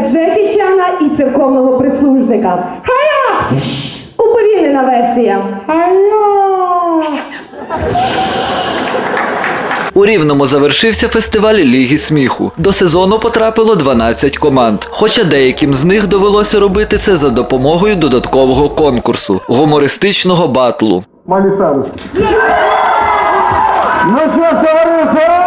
Джекі Чана і церковного прислужника. Хая! Уповільнена версія. У Рівному завершився фестиваль Ліги сміху. До сезону потрапило 12 команд. Хоча деяким з них довелося робити це за допомогою додаткового конкурсу гумористичного батлу. Майлі Ну що ж, товариство,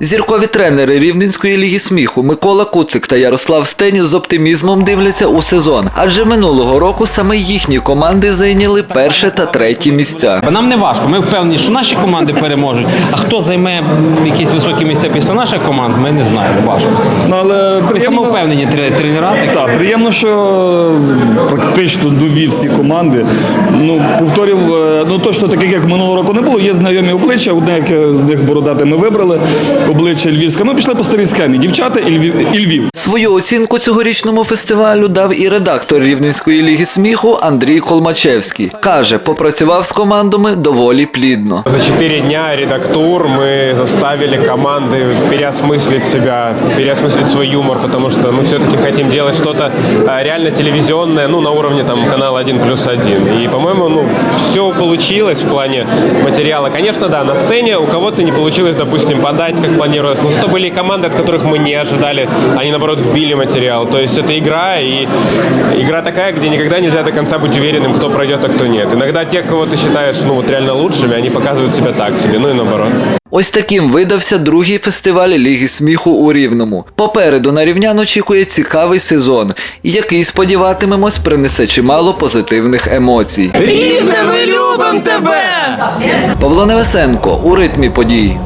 Зіркові тренери Рівненської ліги сміху Микола Куцик та Ярослав Стені з оптимізмом дивляться у сезон, адже минулого року саме їхні команди зайняли перше та третє місця. Нам не важко. Ми впевнені, що наші команди переможуть. А хто займе якісь високі місця після наших команд, ми не знаємо. Важко. Ну, але приємно, Самовпевнені тре- тренера. так, приємно, що практично нові всі команди. Ну, повторів, е, ну точно таких, як минулого року не було. Є знайомі обличчя, одне з них бородати ми вибрали, обличчя Львівська. Ми пішли по старій схемі. Дівчата і Львів. І Львів. Свою оцінку цьогорічному фестивалю дав і редактор Рівненської ліги сміху Андрій Колмачевський. Каже, попрацював з командами доволі плідно. За четыре дня редактур мы заставили команды переосмыслить себя, переосмыслить свой юмор, потому что мы все-таки хотим делать что-то а, реально телевизионное, ну, на уровне там канала 1 плюс 1. И, по-моему, ну, все получилось в плане материала. Конечно, да, на сцене у кого-то не получилось, допустим, подать, как планировалось, но зато были и команды, от которых мы не ожидали, они, наоборот, вбили материал. То есть это игра, и игра такая, где никогда нельзя до конца быть уверенным, кто пройдет, а кто нет. Иногда те, кого ты считаешь, ну, вот реально лучшими, они показывают себя так себе, ну и наоборот. Ось таким видався другий фестиваль Ліги сміху у Рівному. Попереду на рівнян очікує цікавий сезон, який, сподіватимемось, принесе чимало позитивних емоцій. Рівне, ми любимо тебе! Павло Невесенко у ритмі подій.